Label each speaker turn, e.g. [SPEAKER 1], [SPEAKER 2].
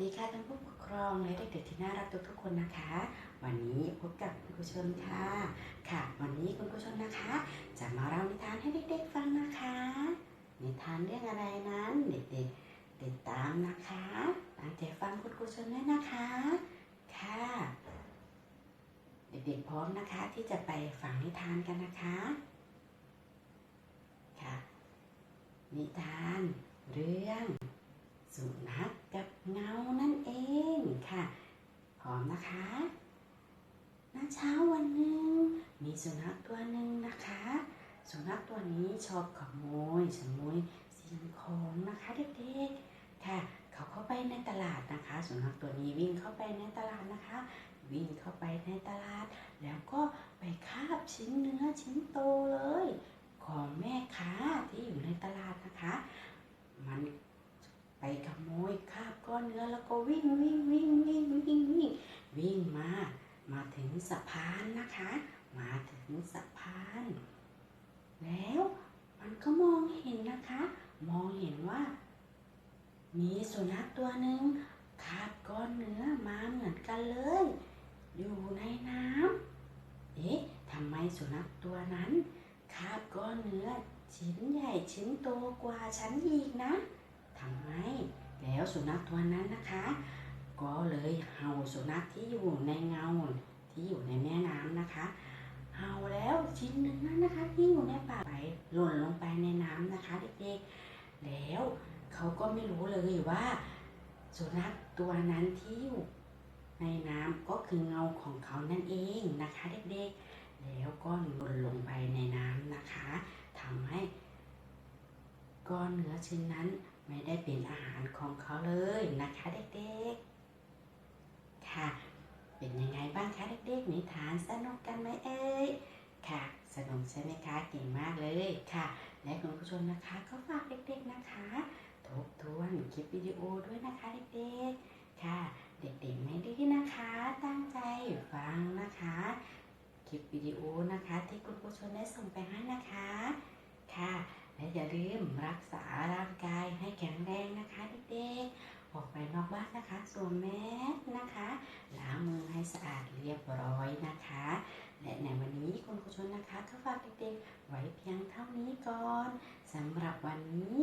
[SPEAKER 1] สวัสดีค่ะท่านผู้ปกครองและเด็กๆที่น่ารักทุกๆคนนะคะ วันนี้พบกับคุณผู้ชมค่ะ ค่ะ วันนี้คุณผู้ชมนะคะ จะมาเล่านิทานให้เด็กๆฟังนะคะ นิทานเรื่องอะไรนั้นเด็กๆติดตามนะคะตั้งใจฟังคุณผู้ชมด้วยนะคะ ค่ะ เด็กๆพร้อมนะคะที่จะไปฟังนิทานกันนะคะ ค่ะ นิทานเรื่องสุนัขกับเงานั่นเองค่ะ พร้อมนะคะณเช้าวันหนึ่งมีสุนัขตัวหนึ่งนะคะ สุนัขตัวนี้ชอบขโมยขโมยสิ่งของนะคะเด็กๆค่ะ เขาเข้าไปในตลาดนะคะ สุนัขตัวนี้วิ่งเข้าไปในตลาดนะคะ วิ่งเข้าไปในตลาด แล้วก็ไปคาบชิ้นเนื้อชิ้นโตเลย ของแม่ค้าที่อยู่ในตลาดนะคะ มัน ไปขโมยคาบก้อนเนื้อแล้วก็วิ่งวิ่งวิ่งวิ่งวิ่งวิ่งวิ่งมา มาถึงสะพานนะคะ มาถึงสะพาน แล้วมันก็มองเห็นนะคะ มองเห็นว่า มีสุนัขตัวหนึ่งคาบก้อนเนื้อมาเหมือนกันเลย อยู่ในน้ำเอ๊ะทำไมสุนัขตัวนั้นคาบก้อนเนื้อชิ้นใหญ่ชิ้นโตกว่าฉันอีกนะ ทำไม แล้วสุนัขตัวนั้นนะคะ ก็เลยเห่าสุนัขที่อยู่ในเงาที่อยู่ในแม่น้ำนะคะ เห่าแล้วชิ้นหนึ่งนั้นนะคะที่อยู่ในป่าไปหล่นลงไปในน้ำนะคะเด็กๆ แล้วเขาก็ไม่รู้เลยว่า สุนัขตัวนั้นที่อยู่ในน้ำก็คือเงาของเขานั่นเองนะคะเด็กๆ แล้วก็หล่นลงไปในน้ำนะคะทำให้ก้อนเนื้อชิ้นนั้น ไม่ได้เป็นอาหารของเขาเลยนะคะเด็กๆ ค่ะ เป็นยังไงบ้างคะเด็กๆนิทานสนุกกันไหมเอ่ยค่ะสนุกใช่ไหมคะเก่งมากเลยค่ะ และคุณผู้ชมนะคะก็ฝากเด็กๆนะคะ ทบทวนคลิปวิดีโอด้วยนะคะเด็กๆค่ะ เด็กๆไม่ดื้อนะคะ ตั้งใจฟังนะคะ คลิปวิดีโอนะคะ ที่คุณผู้ชมได้ส่งไปให้นะคะค่ะและ อย่าลืมรักษาร่างกายให้แข็งแรงนะคะเด็กๆ ออกไปนอกบ้านนะคะสวมแมสนะคะ ล้างมือให้สะอาดเรียบร้อยนะคะ และในวันนี้คุณครูชนนะคะก็ฝากเด็กๆไว้เพียงเท่านี้ก่อนสำหรับวันนี้